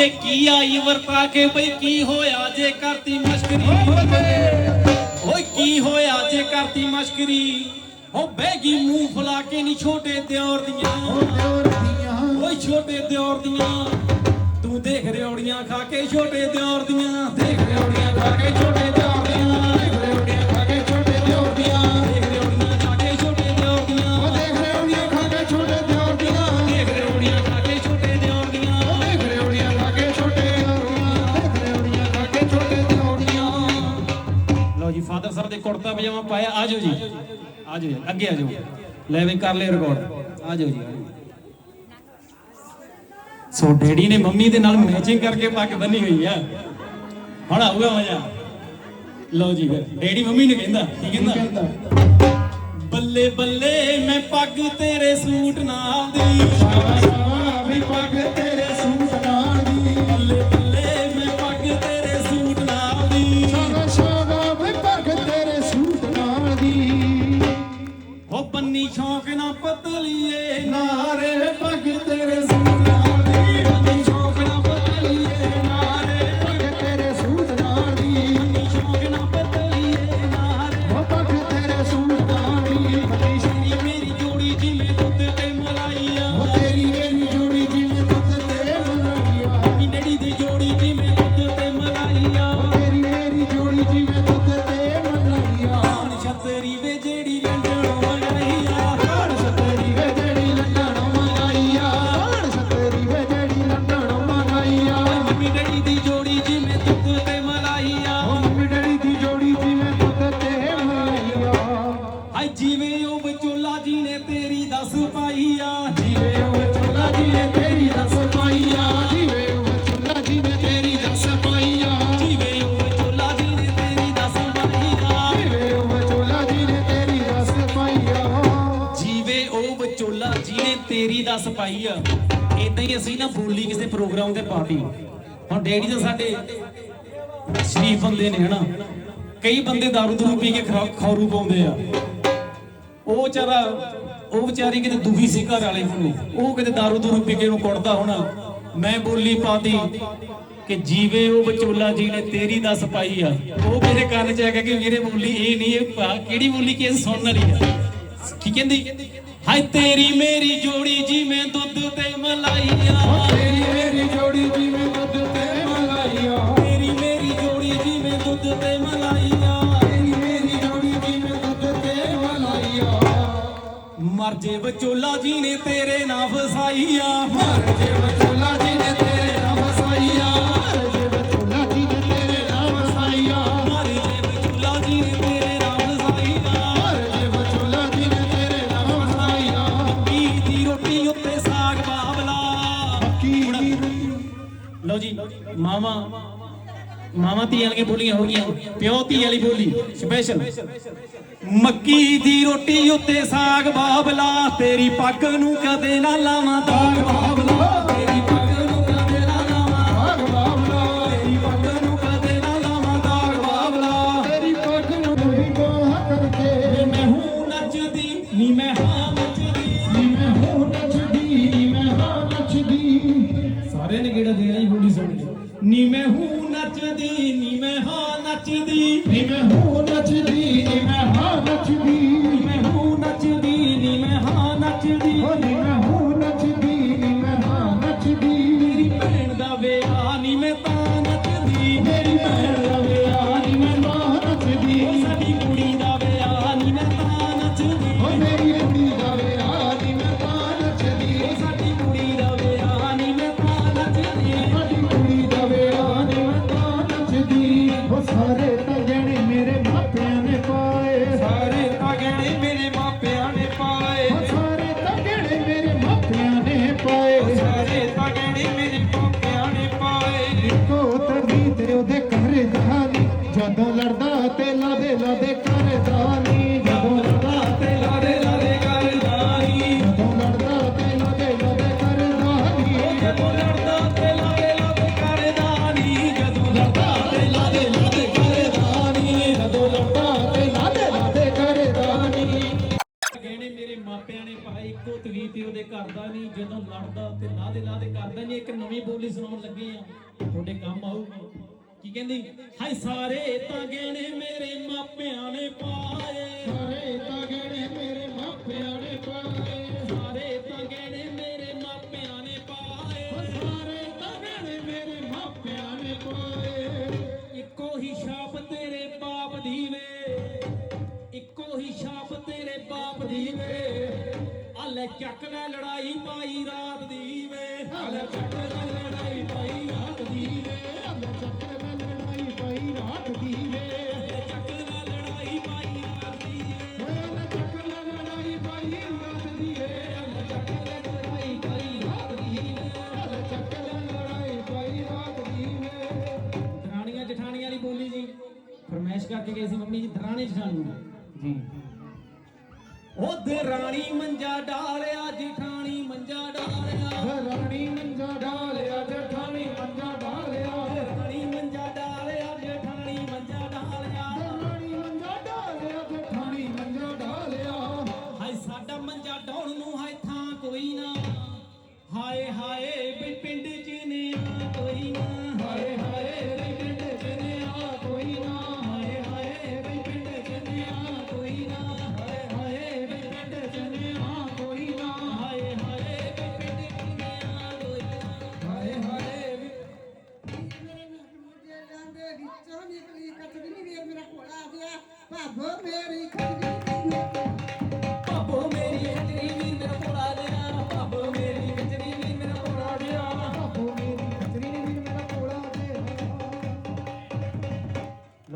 ਇਹ ਕੀ ਆਈ ਵਰਤਾ ਕੇ ਬਈ ਕੀ ਹੋਇਆ ਜੇ ਕਰਤੀ ਮਸ਼ਕਰੀ? ਓਏ ਕੀ ਹੋਇਆ ਜੇ ਕਰਤੀ ਮਸ਼ਕਰੀ? ਹੋ ਬੈਗੀ ਮੂੰਹ ਫੁਲਾ ਕੇ ਨਹੀਂ ਛੋਟੇ ਦਿਓਰ ਦੀਆਂ। ਓਏ ਛੋਟੇ ਦਿਓਰ ਦੀਆਂ। ਤੂੰ ਦੇਖ ਰਿਉੜੀਆਂ ਖਾ ਕੇ ਛੋਟੇ ਦਿਓਰ ਦੀਆਂ। ਦੇਖ ਰਿਉੜੀਆਂ ਖਾ ਕੇ ਛੋਟੇ ਦਿਓਰ ਜੀ ਅੱਗੇ ਆਜੋ ਲੈ ਵੀ ਕਰ ਲੈ ਰਿਕਾਰਡ ਆਜੋ ਜੀ ਆਜੋ। ਸੋ ਡੈਡੀ ਨੇ ਮੰਮੀ ਦੇ ਨਾਲ ਮੈਚਿੰਗ ਕਰਕੇ ਪੱਗ ਬੰਨੀ ਹੋਈ ਆ। ਹੁਣ ਆਊਗਾ ਮਜ਼ਾ। ਲਓ ਜੀ ਫਿਰ। ਡੈਡੀ ਮੰਮੀ ਨੂੰ ਕਹਿੰਦਾ ਕੀ ਕਹਿੰਦਾ? ਬੱਲੇ ਬੱਲੇ ਮੈਂ ਪੱਗ ਤੇਰੇ ਸੂਟ ਨਾਲ ਦੀ। ਵੀ ਪੱਗ ਦੱਸ ਪਾਈ ਆ। ਇਦਾਂ ਹੀ ਅਸੀਂ ਨਾ ਬੋਲੀ ਕਿਸੇ ਪ੍ਰੋਗਰਾਮ ਤੇ ਪਾਰਟੀ ਹੁਣ ਡੈਡੀ ਤਾਂ ਸਾਡੇ ਸ਼ਰੀਫ ਬੰਦੇ ਨੇ, ਹਨਾ? ਕਈ ਬੰਦੇ ਦਾਰੂ ਦੂਰੂ ਪੀ ਕੇ ਖੌਰੂ ਪਾਉਂਦੇ ਆ। ਉਹ ਵਿਚਾਰਾ ਉਹ ਵਿਚਾਰੀ ਕਿਤੇ ਦੁਖੀ ਸੀ ਘਰ ਵਾਲੇ ਨੂੰ ਉਹ ਕਿਤੇ ਦਾਰੂ ਦੂਰੂ ਪੀ ਕੇ ਉਹਨੂੰ ਕੁੱਟਦਾ ਹੋਣਾ। ਮੈਂ ਬੋਲੀ ਪਾਤੀ ਕਿ ਜੀਵੇ ਉਹ ਵਿਚੋਲਾ ਜੀ ਨੇ ਤੇਰੀ ਦੱਸ ਪਾਈ ਆ। ਉਹ ਮੇਰੇ ਕੰਨ 'ਚ ਆ ਗਿਆ ਕਿ ਵੀਰੇ ਬੋਲੀ ਇਹ ਨਹੀਂ, ਇਹ ਕਿਹੜੀ ਬੋਲੀ ਕਿ ਸੁਣਨ ਵਾਲੀ ਆ? ਕੀ ਕਹਿੰਦੀ? ਹਾਏ ਤੇਰੀ ਮੇਰੀ ਜੋੜੀ ਜਿਵੇਂ ਦੁੱਧ ਤੇ ਮਲਾਈਆ। ਤੇਰੀ ਮੇਰੀ ਜੋੜੀ ਜਿਵੇਂ ਦੁੱਧ ਤੇ ਮਲਾਈਆ। ਤੇਰੀ ਮੇਰੀ ਜੋੜੀ ਜਿਵੇਂ ਦੁੱਧ ਤੇ ਮਲਾਈਆ। ਤੇਰੀ ਮੇਰੀ ਜੋੜੀ ਜਿਵੇਂ ਦੁੱਧ ਤੇ ਮਲਾਈਆ। ਮਰ ਜੇ ਵਿਚੋਲਾ ਜੀ ਨੇ ਤੇਰੇ ਨਾਲ ਫਸਾਈਆ। ਮਰ ਜੇ ਵਿਚੋਲਾ ਮਾਮਾ ਧੀ ਵਾਲੀਆਂ ਬੋਲੀਆਂ ਹੋ ਗਈਆਂ ਪਿਓ ਧੀ ਵਾਲੀ ਬੋਲੀ ਸਪੈਸ਼ਲ ਮੱਕੀ ਦੀ ਰੋਟੀ ਉੱਤੇ ਸਾਗ ਬਾਬਲਾ ਤੇਰੀ ਪੱਗ ਨੂੰ ਕਦੇ ਨਾ ਲਾਵਾਂ ਦਾਗ ਬਾਬਲਾ। ਤੇਰੀ ਪੱਗ ਨੂੰ ਕਦੇ ਨਾ ਲਾਵਾਂ ਦਾਗ ਬਾਬਲਾ। ਤੇਰੀ ਪੱਗ ਨੂੰ ਕਦੇ ਨਾ ਲਾਵਾਂ ਦਾਗ ਬਾਬਲਾ। ਨੀ ਮੈਂ ਹੂੰ ਨੱਚਦੀ ਨੀ ਮੈਂ ਹਾਂ ਨੱਚਦੀ। ਸਾਰਿਆਂ ਨੇ ਕਿਹੜਾ ਦੇਣਾ ਹੀ ਬੋਲੀ ਸੁਣ ਕੇ। ਨੀ ਮੈਂ ਹੂੰ ਨੱਚਦੀ ਨੀ ਮੈਂ ਹਾਂ ਨੱਚਦੀ। ਨੀ ਮੈਂ ਹੂੰ ਨੱਚਦੀ। ਜਦੋਂ ਲੜਦਾ ਤੇ ਲਾਦੇ ਲਾਦੇ ਲਾ ਦੇ ਕਰਦਾ ਜੀ ਇੱਕ ਨਵੀਂ ਬੋਲੀ ਸੁਣਾਉਣ ਲੱਗੇ ਆ। ਤੁਹਾਡੇ ਕੰਮ ਆਊਗੀ। ਕੀ ਕਹਿੰਦੀ? ਹਾਏ, ਸਾਰੇ ਤਾਂ ਗਹਿਣੇ ਮੇਰੇ ਮਾਪਿਆਂ ਨੇ ਪਾਏ। ਸਾਰੇ ਤਾਂ ਗਹਿਣੇ ਮੇਰੇ ਮਾਪਿਆਂ ਨੇ ਪਾਏ। ਤੇਰੇ ਬਾਪ ਦੀ ਵੇ ਆ ਚੱਕ ਲੈ ਲੜਾਈ ਪਾਈ ਰਾਤ ਦੀ ਵੇ। ਆ ਚੱਕ ਲੈ ਲੜਾਈ ਪਾਈ ਰਾਤ ਦੀ ਵੇ। ਅੱਲਾ ਚੱਕਰ ਮੈਂ ਲੜਾਈ ਪਈ ਰਾਤ ਦੀ ਵੇ। ਚੱਕ ਲੈ ਲੜਾਈ ਪਾਈ ਰਾਤ ਦੀ ਵੇ। ਓਏ ਅੱਲਾ ਚੱਕਰ ਲੜਾਈ ਪਈ ਰਾਤ ਦੀ ਵੇ। ਅੱਲਾ ਚੱਕ ਲੈ ਲੜਾਈ ਪਾਈ ਰਾਤ ਦੀ ਵੇ। ਅੱਲਾ ਚੱਕਰ ਮੈਂ ਲੜਾਈ ਪਈ ਰਾਤ ਦੀ ਵੇ। ਦਰਾਣੀਆਂ ਜਠਾਣੀਆਂ ਵਾਲੀ ਬੋਲੀ ਜੀ। ਫਰਮਾਇਸ਼ ਕਰਕੇ ਗਈ ਸੀ ਮੰਮੀ ਜੀ ਦਰਾਣੀ ਜਠਾਣੀ। ਜੀ। ਉਹ ਦਰਾਣੀ ਮੰਜਾ ਡਾਲਿਆ ਜਠਾਣੀ ਮੰਜਾ ਡਾਲਿਆ। ਰਾਣੀ ਮੰਜਾ ਡਾਲਿਆ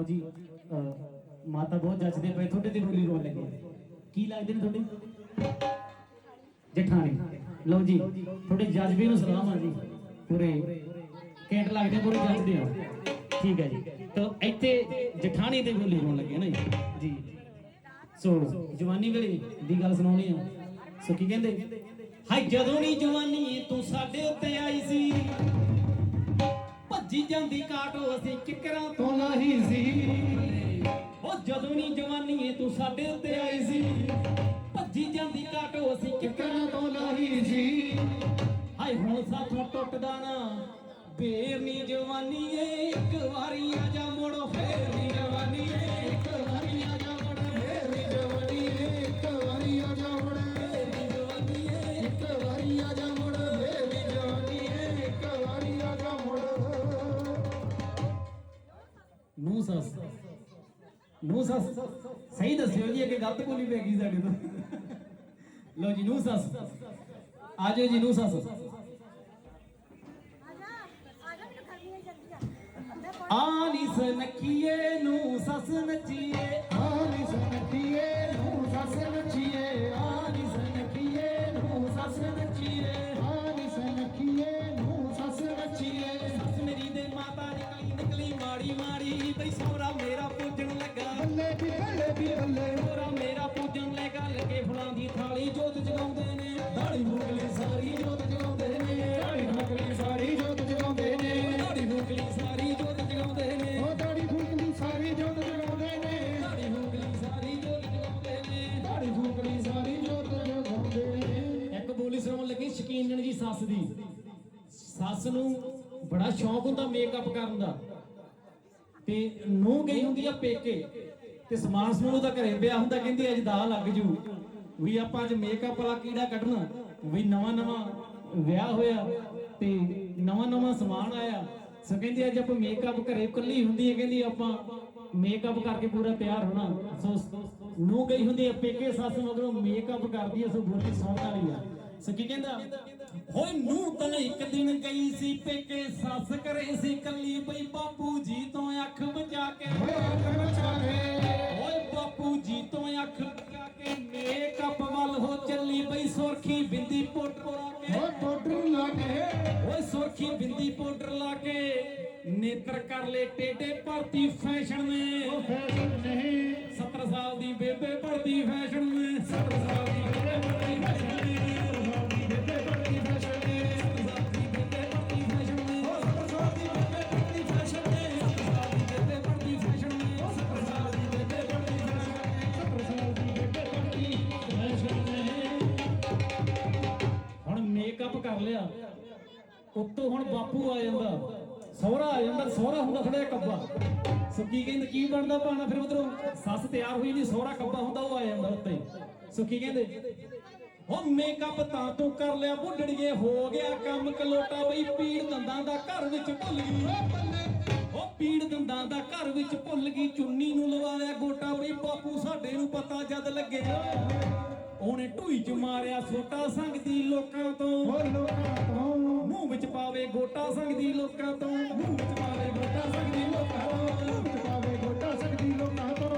ਲਓ ਜੀ ਮਾਤਾ ਬਹੁਤ ਜੱਜਦੇ ਪਏ, ਤੁਹਾਡੇ ਤੇ ਬੋਲੀ ਰੋਣ ਲੱਗੇ ਕੀ ਲੱਗਦੇ ਨੇ ਤੁਹਾਡੇ? ਜਠਾਣੀ। ਲਓ ਜੀ, ਤੁਹਾਡੇ ਜਜ਼ਬੇ ਨੂੰ ਸਲਾਮ ਆ ਜੀ। ਪੂਰੇ ਕੈਂਟ ਲੱਗਦੇ ਪੂਰੇ ਜੱਜਦੇ ਆ। ਠੀਕ ਹੈ ਜੀ। ਤਾਂ ਇੱਥੇ ਜਠਾਣੀ ਤੇ ਬੋਲੀ ਰੋਣ ਲੱਗੇ ਨਾ ਜੀ। ਸੋ, ਜਵਾਨੀ ਵੇਲੇ ਦੀ ਗੱਲ ਸੁਣਾਉਣੀ ਆ। ਸੋ ਕੀ ਕਹਿੰਦੇ? ਹਾਏ, ਜਦੋਂ ਨਹੀਂ ਜਵਾਨੀ ਤੂੰ ਸਾਡੇ ਉੱਤੇ ਆਈ ਸੀ ਭੱਜੀ ਜਾਂਦੀ ਕਾਟੋ ਅਸੀਂ ਕਿਕਰਾਂ ਤੋਂ ਤੋਂ ਸੀ। ਉਹ ਜਦੋਂ ਨਹੀਂ ਜਵਾਨੀ ਏ ਤੂੰ ਸਾਡੇ ਉੱਤੇ ਆਈ ਸੀ। ਭੱਜੀ ਜਾਂਦੀ ਕਾਟੋ ਅਸੀਂ ਕਿਕਰਾਂ ਤੋਂ ਲਾਹੀ ਸੀ। ਹਾਏ, ਹੁਣ ਸਾਥੋਂ ਟੁੱਟਦਾ ਨਾ। ਬੇਰ ਨੀ ਜਵਾਨੀ ਏ ਇੱਕ ਵਾਰੀ ਆ ਜਾ ਮੁੜੋ ਫੇਰ। ਸੱਸ। ਨੂੰ ਸੱਸ, ਸਹੀ ਦੱਸਿਓ ਜੀ, ਅੱਗੇ ਗਲਤ ਬੋਲੀ ਪੈ ਗਈ ਸਾਡੇ ਤੋਂ। ਲਓ ਜੀ ਨੂੰ ਸੱਸ। ਆਜੋ ਜੀ ਨੂੰ ਸੱਸ। ਆ ਮੈਂ ਪੜ੍ਹ- ਆ ਨੀ ਸਨਕੀਏ ਨੂੰ ਸੱਸ ਨੱਚੀਏ। ਨੇ ਦਾੜੀ ਮੂੰਗਲੀ ਸਾਰੀ ਜੋਤ ਜਗਾਉਂਦੇ ਨੇ। ਦਾੜੀ ਫੁਕਲੀ ਸਾਰੀ ਜੋਤ ਜਗਾਉਂਦੇ ਨੇ। ਦਾੜੀ ਮੂੰਗਲੀ ਸਾਰੀ ਜੋਤ ਜਗਾਉਂਦੇ ਨੇ। ਉਹ ਦਾੜੀ ਫੁਕਲੀ ਸਾਰੀ ਜੋਤ ਜਗਾਉਂਦੇ ਨੇ। ਦਾੜੀ ਮੂੰਗਲੀ ਸਾਰੀ ਜੋਤ ਜਗਾਉਂਦੇ ਨੇ। ਦਾੜੀ ਫੁਕਲੀ ਸਾਰੀ ਜੋਤ ਜਗਾਉਂਦੇ ਨੇ। ਇੱਕ ਬੋਲੀ ਸੁਣਾਉਣ ਲੱਗੀ ਸ਼ਕੀਨਣ ਜੀ ਸੱਸ ਦੀ। ਸੱਸ ਨੂੰ ਬੜਾ ਸ਼ੌਂਕ ਹੁੰਦਾ ਮੇਕਅਪ ਕਰਨ ਦਾ। ਤੇ ਨੂੰ ਗਈ ਹੁੰਦੀ ਆ ਪੇਕੇ। ਤੇ ਸਮਾਨ ਸਮੂਨ ਉਹਦਾ ਘਰੇ ਪਿਆ ਹੁੰਦਾ ਕਹਿੰਦੀ ਅੱਜ ਦਾ ਲੱਗ ਜੂ। ਵੀ ਆਪਾਂ ਅੱਜ ਮੇਕਅਪ ਵਾਲਾ ਕੀੜਾ ਕੱਢਣਾ। ਵੀ ਨਵਾਂ ਨਵਾਂ ਵਿਆਹ ਹੋਇਆ ਤੇ ਨਵਾਂ ਨਵਾਂ ਸਮਾਨ ਆਇਆ। ਸੋ ਕਹਿੰਦੀ ਅੱਜ ਆਪਾਂ ਮੇਕਅਪ ਘਰੇ ਇਕੱਲੀ ਹੁੰਦੀ ਹੈ ਕਹਿੰਦੀ ਆਪਾਂ ਮੇਕਅਪ ਕਰਕੇ ਪੂਰਾ ਤਿਆਰ ਹੋਣਾ। ਸੋ ਨੂੰ ਗਈ ਹੁੰਦੀ ਹੈ ਪੇਕੇ ਸੱਸ ਮਗਰੋਂ ਮੇਕਅਪ ਕਰਦੀ ਹੈ ਸੋ ਬੋਲੀ ਸੌਣ ਵਾਲੀ ਆ। ਸੋ ਕੀ ਕਹਿੰਦਾ? ਹੋਏ ਨੂੰ ਤਾਂ ਇੱਕ ਦਿਨ ਗਈ ਸੀ ਪੇਕੇ ਸੱਸ ਕਰੇ ਸੀ ਕੱਲੀ ਬਈ ਬਾਪੂ ਜੀ ਤੋਂ ਅੱਖ ਬਚਾ ਕੇ। ਓਏ ਬਾਪੂ ਜੀ ਤੋਂ ਅੱਖ ਕੇ ਮੇਕਅਪ ਵੱਲ ਹੋ ਚੱਲੀ ਬਈ ਸੁਰਖੀ ਬਿੰਦੀ ਪਾਊਡਰ ਲਾ ਕੇ। ਓਏ ਪਾਊਡਰ ਲਾ ਕੇ। ਓਏ ਸੁਰਖੀ ਬਿੰਦੀ ਪਾਊਡਰ ਲਾ ਕੇ ਨੇਤਰ ਕਰ ਲੈ ਟੇਡੇ ਭਰਤੀ ਫੈਸ਼ਨ ਨੇ। ਉਹ ਫੈਸ਼ਨ ਨਹੀਂ। 70 ਸਾਲ ਦੀ ਬੇਬੇ ਭਰਤੀ ਫੈਸ਼ਨ ਨੇ। 70 ਸਾਲ ਦੀ ਬੇਬੇ ਲਿਆ। ਉੱਤੋਂ ਹੁਣ ਬਾਪੂ ਆ ਜਾਂਦਾ। ਸਹੁਰਾ ਆ ਜਾਂਦਾ। ਸਹੁਰਾ ਹੁੰਦਾ ਥੋੜਾ ਜਿਹਾ ਕੱਬਾ। ਸੋ ਕੀ ਕਹਿੰਦੇ, ਕੀ ਬਣਦਾ ਪਾਣਾ ਫਿਰ ਉਧਰੋਂ? ਸੱਸ ਤਿਆਰ ਹੋਈ ਨਹੀਂ ਸਹੁਰਾ ਕੱਬਾ ਹੁੰਦਾ, ਉਹ ਆ ਜਾਂਦਾ ਉੱਤੇ। ਸੋ ਕੀ ਕਹਿੰਦੇ? ਉਹ ਮੇਕਅਪ ਤਾਂ ਤੂੰ ਕਰ ਲਿਆ, ਬੁੱਢੜੀਏ ਹੋ ਗਿਆ ਕੰਮ ਕਲੋਟਾ ਬਈ, ਪੀੜ ਦੰਦਾਂ ਦਾ ਘਰ ਵਿੱਚ ਭੁੱਲ ਗਈ। ਉਹ ਪੀੜ ਦੰਦਾਂ ਦਾ ਘਰ ਵਿੱਚ ਭੁੱਲ ਗਈ, ਚੁੰਨੀ ਨੂੰ ਲਵਾ ਲਿਆ ਗੋਟਾ ਬਈ ਬਾਪੂ ਸਾਡੇ ਨੂੰ ਪਤਾ ਜਦ ਲੱਗੇ। ਉਹਨੇ ਢੂਈ ਚ ਮਾਰਿਆ ਛੋਟਾ ਸੰਗਤੀ ਲੋਕਾਂ ਤੋਂ ਪਾਵੇ ਗੋਟਾ ਦੀ ਲੋਕਾਂ ਤੋਂ ਮੂੰਹ ਵਿੱਚ ਪਾਵੇ ਗੋਟਾ ਸਿੰਘ ਦੀ ਲੋਕਾਂ ਤੋਂ ਪਾਵੇ ਗੋਟਾ ਸਕਦੀ ਲੋਕਾਂ